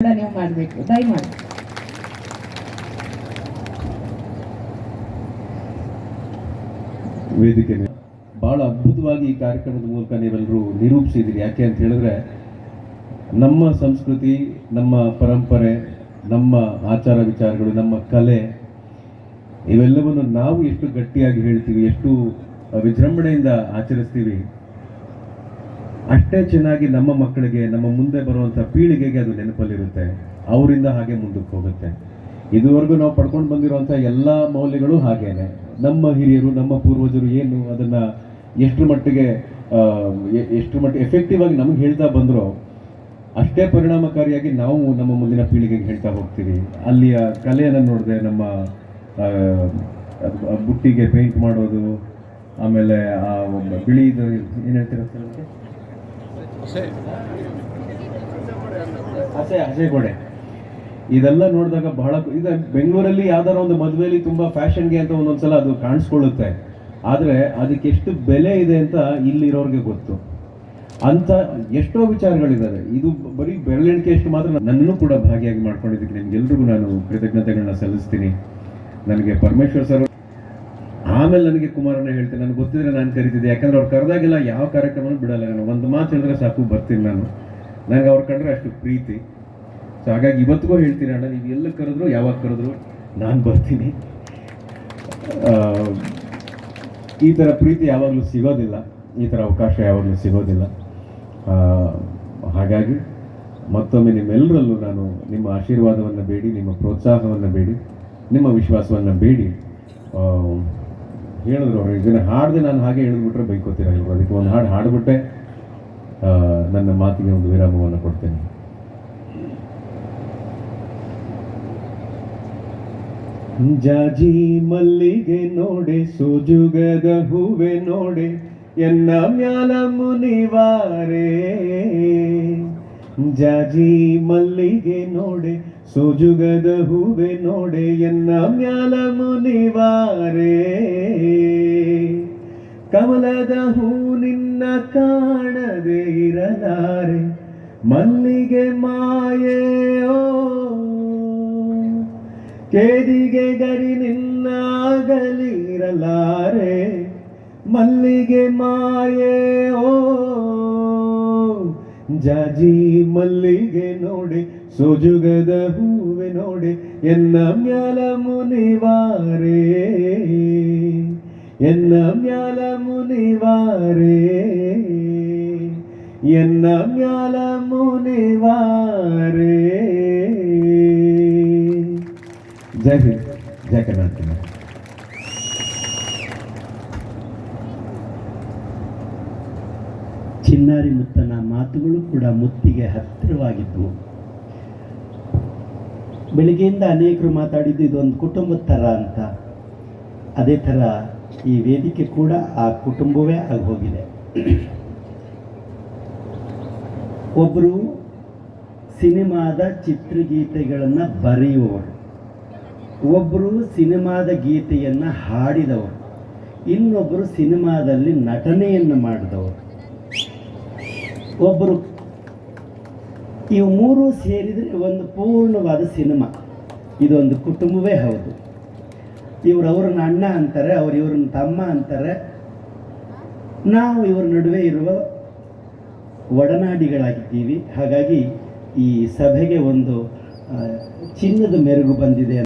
ನೀವು ಮಾಡಬೇಕು. ದಯಮಾಡಿ. ವೇದಿಕೆ. ಬಹಳ ಅದ್ಭುತವಾಗಿ ಈ ಕಾರ್ಯಕ್ರಮದ ಮೂಲಕ ನೀವೆಲ್ಲರೂ ನಿರೂಪಿಸಿದಿರಿ ಯಾಕೆ ಅಂತ ಹೇಳಿದ್ರೆ, ನಮ್ಮ ಸಂಸ್ಕೃತಿ, ನಮ್ಮ ಪರಂಪರೆ, ನಮ್ಮ ಆಚಾರ ವಿಚಾರಗಳು, ನಮ್ಮ ಕಲೆ, ಇವೆಲ್ಲವನ್ನು ನಾವು ಎಷ್ಟು ಗಟ್ಟಿಯಾಗಿ ಹೇಳ್ತೀವಿ, ಎಷ್ಟು ವಿಜೃಂಭಣೆಯಿಂದ ಆಚರಿಸ್ತೀವಿ ಅಷ್ಟೇ ಚೆನ್ನಾಗಿ ನಮ್ಮ ಮಕ್ಕಳಿಗೆ, ನಮ್ಮ ಮುಂದೆ ಬರುವಂಥ ಪೀಳಿಗೆಗೆ ಅದು ನೆನಪಲ್ಲಿರುತ್ತೆ. ಅವರಿಂದ ಹಾಗೆ ಮುಂದಕ್ಕೆ ಹೋಗುತ್ತೆ. ಇದುವರೆಗೂ ನಾವು ಪಡ್ಕೊಂಡು ಬಂದಿರುವಂಥ ಎಲ್ಲ ಮೌಲ್ಯಗಳು ಹಾಗೇನೆ. ನಮ್ಮ ಹಿರಿಯರು, ನಮ್ಮ ಪೂರ್ವಜರು ಏನು ಅದನ್ನು ಎಷ್ಟು ಮಟ್ಟಿಗೆ ಎಷ್ಟು ಮಟ್ಟಿಗೆ ಎಫೆಕ್ಟಿವ್ ಆಗಿ ನಮ್ಗೆ ಹೇಳ್ತಾ ಬಂದರೋ, ಅಷ್ಟೇ ಪರಿಣಾಮಕಾರಿಯಾಗಿ ನಾವು ನಮ್ಮ ಮುಂದಿನ ಪೀಳಿಗೆಗೆ ಹೇಳ್ತಾ ಹೋಗ್ತೀವಿ. ಅಲ್ಲಿಯ ಕಲೆಯನ್ನು ನೋಡಿದೆ ನಮ್ಮ ಬುಟ್ಟಿಗೆ ಪೇಂಟ್ ಮಾಡೋದು, ಆಮೇಲೆ ಆ ಬಿಳಿದು ಏನು ಹೇಳ್ತೀರ? ಹಸೆ ಹಸೆ ಗೋಡೆ. ಇದೆಲ್ಲ ನೋಡಿದಾಗ ಬಹಳ ಇದು ಬೆಂಗಳೂರಲ್ಲಿ ಯಾವ್ದಾರ ಒಂದು ಮದುವೆಯಲ್ಲಿ ತುಂಬಾ ಫ್ಯಾಷನ್ಗೆ ಅಂತ ಒಂದೊಂದ್ಸಲ ಅದು ಕಾಣಿಸ್ಕೊಳ್ಳುತ್ತೆ. ಆದರೆ ಅದಕ್ಕೆ ಎಷ್ಟು ಬೆಲೆ ಇದೆ ಅಂತ ಇಲ್ಲಿರೋರಿಗೆ ಗೊತ್ತು. ಅಂತ ಎಷ್ಟೋ ವಿಚಾರಗಳಿದ್ದಾವೆ. ಇದು ಬರೀ ಬೆರಳೆಣಿಕೆ ಎಷ್ಟು ಮಾತ್ರ ನನ್ನನ್ನು ಕೂಡ ಭಾಗಿಯಾಗಿ ಮಾಡ್ಕೊಂಡಿದ್ದಕ್ಕೆ ನಿಮ್ಗೆಲ್ರಿಗೂ ನಾನು ಕೃತಜ್ಞತೆಗಳನ್ನ ಸಲ್ಲಿಸ್ತೀನಿ. ನನಗೆ ಪರಮೇಶ್ವರ್ ಸರ್ ಆಮೇಲೆ ನನಗೆ ಕುಮಾರಣ್ಣ ಹೇಳ್ತೀನಿ ನನಗೆ ಗೊತ್ತಿದ್ರೆ ನಾನು ಕರಿತಿದ್ದೆ. ಯಾಕಂದ್ರೆ ಅವ್ರು ಕರೆದಾಗೆಲ್ಲ ಯಾವ ಕಾರ್ಯಕ್ರಮನೂ ಬಿಡಲ್ಲ ನಾನು. ಒಂದು ಮಾತು ಹೇಳಿದ್ರೆ ಸಾಕು, ಬರ್ತೀನಿ ನಾನು. ನನಗೆ ಅವ್ರು ಕಂಡ್ರೆ ಅಷ್ಟು ಪ್ರೀತಿ. ಸೊ ಹಾಗಾಗಿ ಇವತ್ತಿಗೂ ಹೇಳ್ತೀನಿ ಅಣ್ಣ, ನೀವು ಎಲ್ಲ ಕರೆದ್ರು, ಯಾವಾಗ ಕರೆದ್ರು, ನಾನು ಬರ್ತೀನಿ. ಈ ಥರ ಪ್ರೀತಿ ಯಾವಾಗಲೂ ಸಿಗೋದಿಲ್ಲ. ಈ ಥರ ಅವಕಾಶ ಯಾವಾಗಲೂ ಸಿಗೋದಿಲ್ಲ. ಹಾಗಾಗಿ ಮತ್ತೊಮ್ಮೆ ನಿಮ್ಮೆಲ್ಲರಲ್ಲೂ ನಾನು ನಿಮ್ಮ ಆಶೀರ್ವಾದವನ್ನು ಬೇಡಿ, ನಿಮ್ಮ ಪ್ರೋತ್ಸಾಹವನ್ನು ಬೇಡಿ, ನಿಮ್ಮ ವಿಶ್ವಾಸವನ್ನು ಬೇಡಿ. ಹೇಳಿದ್ರು ಅವರು. ಇದನ್ನು ಹಾಡಿದೆ ನಾನು ಹಾಗೆ ಹೇಳಿದ್ಬಿಟ್ರೆ ಬೈಕೋತೀರ ಇವರು? ಅದಕ್ಕೆ ಒಂದು ಹಾಡು ಹಾಡಿಬಿಟ್ಟೆ ನನ್ನ ಮಾತಿಗೆ ಒಂದು ವಿರಾಮವನ್ನು ಕೊಡ್ತೇನೆ. ಜಾಜಿ ಮಲ್ಲಿಗೆ ನೋಡೆ, ಸೋಜುಗದ ಹೂವೆ ನೋಡೆ, ಎನ್ನ ಮ್ಯಾಲ ಮುನಿವಾರೆ? ಜಾಜಿ ಮಲ್ಲಿಗೆ ನೋಡೆ, ಸೋಜುಗದ ಹೂವೆ ನೋಡೆ, ಎನ್ನ ಮ್ಯಾಲ ಮುನಿವಾರೆ. ಕಮಲದ ಹೂ ನಿನ್ನ ಕಾಣದೆ ಇರಲಾರೆ, ಮಲ್ಲಿಗೆ ಮಾಯೆ ಓ. ಕೇದಿಗೆ ಗರಿ ನಿನ್ನಾಗಲಿರಲಾರೆ ಮಲ್ಲಿಗೆ ಮಾಯೆ ಓ. ಜಾಜಿ ಮಲ್ಲಿಗೆ ನೋಡೆ ಸೋಜುಗದ ಹೂವೆ ನೋಡೆ ಎನ್ನ ಮ್ಯಾಲ ಮುನಿವಾರೆ ಎನ್ನ ಮ್ಯಾಲ ಮುನಿವಾರೆ ಎನ್ನ ಮ್ಯಾಲ ಮುನಿವಾರೆ ಜೈ ಹಿಂದ್ ಜೈ ಕರ್ನಾಟಕ ಚಿನ್ನಾರಿ ಮುತ್ತನ ಮಾತುಗಳು ಕೂಡ ಮುತ್ತಿಗೆ ಹತ್ತಿರವಾಗಿದ್ದವು. ಬೆಳಿಗ್ಗೆಯಿಂದ ಅನೇಕರು ಮಾತಾಡಿದ್ದು ಇದೊಂದು ಕುಟುಂಬದ ಥರ ಅಂತ. ಅದೇ ಥರ ಈ ವೇದಿಕೆ ಕೂಡ ಆ ಕುಟುಂಬವೇ ಆಗಿ ಹೋಗಿದೆ ಒಬ್ಬರು ಸಿನಿಮಾದ ಚಿತ್ರಗೀತೆಗಳನ್ನು ಬರೆಯುವವರು ಒಬ್ಬರು ಸಿನಿಮಾದ ಗೀತೆಯನ್ನು ಹಾಡಿದವರು ಇನ್ನೊಬ್ಬರು ಸಿನಿಮಾದಲ್ಲಿ ನಟನೆಯನ್ನು ಮಾಡಿದವರು ಒಬ್ಬರು. ಇವು ಮೂರು ಸೇರಿದರೆ ಒಂದು ಪೂರ್ಣವಾದ ಸಿನಿಮಾ. ಇದೊಂದು ಕುಟುಂಬವೇ ಹೌದು. ಇವರು ಅವ್ರನ್ನ ಅಣ್ಣ ಅಂತಾರೆ, ಅವ್ರು ಇವ್ರನ್ನ ತಮ್ಮ ಅಂತಾರೆ. ನಾವು ಇವ್ರ ನಡುವೆ ಇರುವ ಒಡನಾಡಿಗಳಾಗಿದ್ದೀವಿ. ಹಾಗಾಗಿ ಈ ಸಭೆಗೆ ಒಂದು ಚಿನ್ನದ ಮೆರುಗು ಬಂದಿದೆ